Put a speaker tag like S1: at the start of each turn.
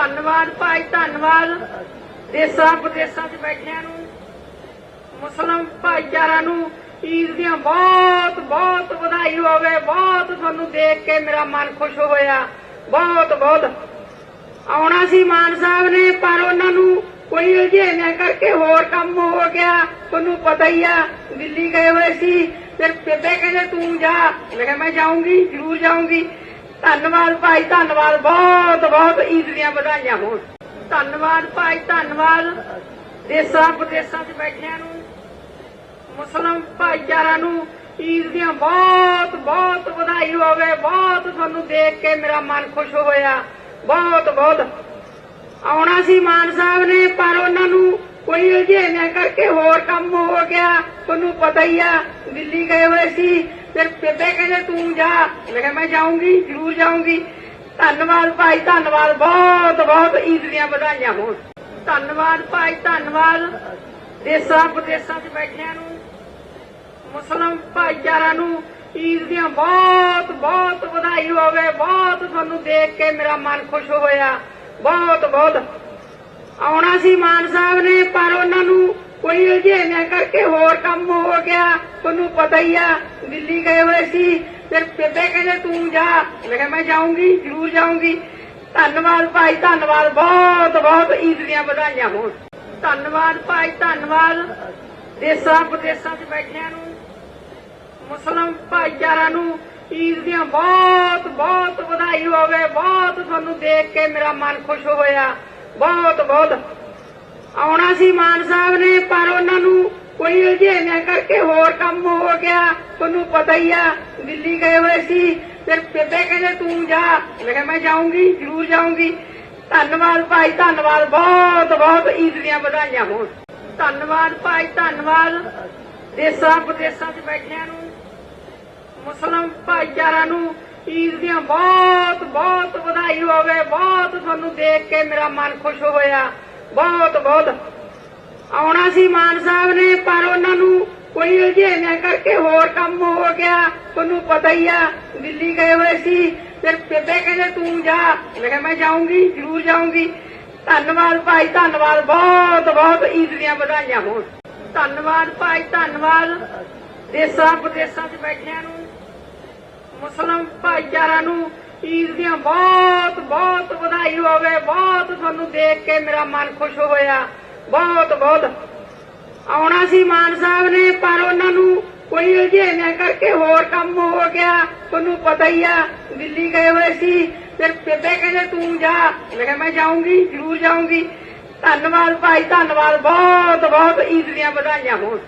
S1: ਧੰਨਵਾਦ ਭਾਈ, ਧੰਨਵਾਦ। ਦੇਸਾਂ ਪ੍ਰਦੇਸਾਂ 'ਚ ਬੈਠਿਆਂ ਨੂੰ, ਮੁਸਲਮ ਭਾਈਚਾਰਾ ਨੂੰ ਈਦ ਦੀਆਂ ਬਹੁਤ ਬਹੁਤ ਵਧਾਈ ਹੋਵੇ, ਬਹੁਤ ਤੁਹਾਨੂੰ ਦੇਖ ਕੇ ਮੇਰਾ ਮਨ ਖੁਸ਼ ਹੋਇਆ। ਬਹੁਤ ਬਹੁਤ। ਆਉਣਾ ਸੀ ਮਾਨ ਸਾਹਿਬ ਨੇ, ਪਰ ਉਹਨਾਂ ਨੂੰ ਕੋਈ ਉਲਝੇਵਿਆਂ ਕਰਕੇ ਹੋਰ ਕੰਮ ਹੋ ਗਿਆ। ਤੁਹਾਨੂੰ ਪਤਾ ਹੀ ਆ, ਦਿੱਲੀ ਗਏ ਹੋਏ ਸੀ, ਫਿਰ ਬੇਬੇ ਕਹਿੰਦੇ, ਤੂੰ ਜਾ। ਮੈਂ ਕਿਹਾ, ਮੈਂ ਜਾਊਂਗੀ, ਜ਼ਰੂਰ ਜਾਊਂਗੀ। ਧੰਨਵਾਦ ਭਾਈ, ਧੰਨਵਾਦ। ਬਹੁਤ ਬਹੁਤ ਈਦ ਦੀਆਂ ਵਧਾਈਆਂ ਹੋਣ। ਧੰਨਵਾਦ ਭਾਈ, ਧੰਨਵਾਦ। ਦੇਸਾਂ ਪ੍ਰਦੇਸਾਂ 'ਚ ਬੈਠਿਆਂ ਨੂੰ, ਮੁਸਲਮ ਭਾਈਚਾਰਾ ਨੂੰ ਈਦ ਦੀਆਂ ਬਹੁਤ ਬਹੁਤ ਵਧਾਈ ਹੋਵੇ। ਬਹੁਤ ਤੁਹਾਨੂੰ ਦੇਖ ਕੇ ਮੇਰਾ ਮਨ ਖੁਸ਼ ਹੋਇਆ। ਬਹੁਤ ਬਹੁਤ। ਆਉਣਾ ਸੀ ਮਾਨ ਸਾਹਿਬ ਨੇ, ਪਰ ਉਹਨਾਂ ਨੂੰ ਕੋਈ ਉਲਝੇਵਿਆਂ ਕਰਕੇ ਹੋਰ ਕੰਮ ਹੋ ਗਿਆ। ਤੁਹਾਨੂੰ ਪਤਾ ਹੀ ਆ, ਦਿੱਲੀ ਗਏ ਹੋਏ ਸੀ। ਫਿਰ ਬੇਬੇ ਕਹਿੰਦੇ, ਤੂੰ ਜਾ। ਮੈਂ ਕਿਹਾ, ਮੈਂ ਜਾਊਂਗੀ, ਜ਼ਰੂਰ ਜਾਊਂਗੀ। ਧੰਨਵਾਦ ਭਾਈ, ਧੰਨਵਾਦ। ਬਹੁਤ ਬਹੁਤ ਈਦ ਦੀਆਂ ਵਧਾਈਆਂ ਹੋਣ। ਧੰਨਵਾਦ ਭਾਈ, ਧੰਨਵਾਦ। ਦੇਸਾਂ ਪ੍ਰਦੇਸਾਂ 'ਚ ਬੈਠਿਆਂ ਨੂੰ, ਮੁਸਲਮ ਭਾਈਚਾਰਾ ਨੂੰ ਈਦ ਦੀਆਂ ਬਹੁਤ ਬਹੁਤ ਵਧਾਈ ਹੋਵੇ। ਬਹੁਤ ਤੁਹਾਨੂੰ ਦੇਖ ਕੇ ਮੇਰਾ ਮਨ ਖੁਸ਼ ਹੋਇਆ। ਬਹੁਤ ਬਹੁਤ। ਆਉਣਾ ਸੀ ਮਾਨ ਸਾਹਿਬ ਨੇ, ਪਰ ਉਹਨਾਂ ਨੂੰ ਕੋਈ ਉਲਝੇਵਿਆਂ ਕਰਕੇ ਹੋਰ ਕੰਮ ਹੋ ਗਿਆ। ਤੁਹਾਨੂੰ ਪਤਾ ਹੀ ਆ, ਦਿੱਲੀ ਗਏ ਹੋਏ ਸੀ। ਫਿਰ ਬੇਬੇ ਕਹਿੰਦੇ, ਤੂੰ ਜਾ। ਮੈਂ ਕਿਹਾ, ਮੈਂ ਜਾਊਂਗੀ, ਜ਼ਰੂਰ ਜਾਊਂਗੀ। ਧੰਨਵਾਦ ਭਾਈ, ਧੰਨਵਾਦ। ਬਹੁਤ ਬਹੁਤ ਈਦ ਦੀਆਂ ਵਧਾਈਆਂ ਹੋਣ। ਧੰਨਵਾਦ ਭਾਈ, ਧੰਨਵਾਦ। ਦੇਸਾਂ ਪ੍ਰਦੇਸਾਂ 'ਚ ਬੈਠਿਆਂ ਨੂੰ, ਮੁਸਲਮ ਭਾਈਚਾਰਾ ਨੂੰ ਈਦ ਦੀਆਂ ਬਹੁਤ ਬਹੁਤ ਵਧਾਈ ਹੋਵੇ। ਬਹੁਤ ਤੁਹਾਨੂੰ ਦੇਖ ਕੇ ਮੇਰਾ ਮਨ ਖੁਸ਼ ਹੋਇਆ। ਬਹੁਤ ਬਹੁਤ। ਆਉਣਾ ਸੀ ਮਾਨ ਸਾਹਿਬ ਨੇ, ਪਰ ਉਹਨਾਂ ਨੂੰ ਕੋਈ ਉਲਝੇਵਿਆਂ ਕਰਕੇ ਹੋਰ ਕੰਮ ਹੋ ਗਿਆ। ਤੁਹਾਨੂੰ ਪਤਾ ਹੀ ਆ, ਦਿੱਲੀ ਗਏ ਹੋਏ ਸੀ, ਫਿਰ ਬੇਬੇ ਕਹਿੰਦੇ, ਤੂੰ ਜਾ। ਮੈਂ ਕਿਹਾ, ਮੈਂ ਜਾਊਂਗੀ, ਜ਼ਰੂਰ ਜਾਊਂਗੀ। ਧੰਨਵਾਦ ਭਾਈ, ਧੰਨਵਾਦ। ਬਹੁਤ ਬਹੁਤ ਈਦ ਦੀਆਂ ਵਧਾਈਆਂ ਹੋਣ। ਧੰਨਵਾਦ ਭਾਈ, ਧੰਨਵਾਦ। ਦੇਸਾਂ ਪ੍ਰਦੇਸਾਂ 'ਚ ਬੈਠਿਆਂ ਨੂੰ, ਮੁਸਲਮ ਭਾਈਚਾਰਾ ਨੂੰ ਈਦ ਦੀਆਂ ਬਹੁਤ ਬਹੁਤ ਵਧਾਈ ਹੋਵੇ। ਬਹੁਤ ਤੁਹਾਨੂੰ ਦੇਖ ਕੇ ਮੇਰਾ ਮਨ ਖੁਸ਼ ਹੋਇਆ। ਬਹੁਤ ਬਹੁਤ। ਆਉਣਾ ਸੀ ਮਾਨ ਸਾਹਿਬ ਨੇ, ਪਰ ਉਹਨਾਂ ਨੂੰ ਕੋਈ ਉਲਝੇਵਿਆਂ ਕਰਕੇ ਹੋਰ ਕੰਮ ਹੋ ਗਿਆ। ਤੁਹਾਨੂੰ ਪਤਾ ਹੀ ਆ, ਦਿੱਲੀ ਗਏ ਹੋਏ ਸੀ। ਫਿਰ ਬੇਬੇ ਕਹਿੰਦੇ, ਤੂੰ ਜਾ। ਮੈਂ ਕਿਹਾ, ਮੈਂ ਜਾਊਂਗੀ, ਜ਼ਰੂਰ ਜਾਊਂਗੀ। ਧੰਨਵਾਦ ਭਾਈ, ਧੰਨਵਾਦ। ਬਹੁਤ ਬਹੁਤ ਈਦ ਦੀਆਂ ਵਧਾਈਆਂ ਹੋਣ। ਧੰਨਵਾਦ ਭਾਈ, ਧੰਨਵਾਦ। ਦੇਸਾਂ ਪ੍ਰਦੇਸਾਂ 'ਚ ਬੈਠਿਆਂ ਨੂੰ, ਮੁਸਲਮ ਭਾਈਚਾਰਾ ਨੂੰ ਈਦ ਦੀਆਂ ਬਹੁਤ ਬਹੁਤ ਵਧਾਈ ਹੋਵੇ, ਬਹੁਤ ਤੁਹਾਨੂੰ ਦੇਖ ਕੇ ਮੇਰਾ ਮਨ ਖੁਸ਼ ਹੋਇਆ। ਬਹੁਤ ਬਹੁਤ। ਆਉਣਾ ਸੀ ਮਾਨ ਸਾਹਿਬ ਨੇ, ਪਰ ਉਹਨਾਂ ਨੂੰ ਕੋਈ ਉਲਝੇਵਿਆਂ ਕਰਕੇ ਹੋਰ ਕੰਮ ਹੋ ਗਿਆ। ਤੁਹਾਨੂੰ ਪਤਾ ਹੀ ਆ, ਦਿੱਲੀ ਗਏ ਹੋਏ ਸੀ ਫਿਰ ਬੇਬੇ ਕਹਿੰਦੇ, ਤੂੰ ਜਾ। ਮੈਂ ਕਿਹਾ, ਮੈਂ ਜਾਊਂਗੀ, ਜ਼ਰੂਰ ਜਾਊਂਗੀ। ਧੰਨਵਾਦ ਭਾਈ, ਧੰਨਵਾਦ। ਬਹੁਤ ਬਹੁਤ, ਈਦ ਦੀਆਂ ਵਧਾਈਆਂ ਹੋਣ।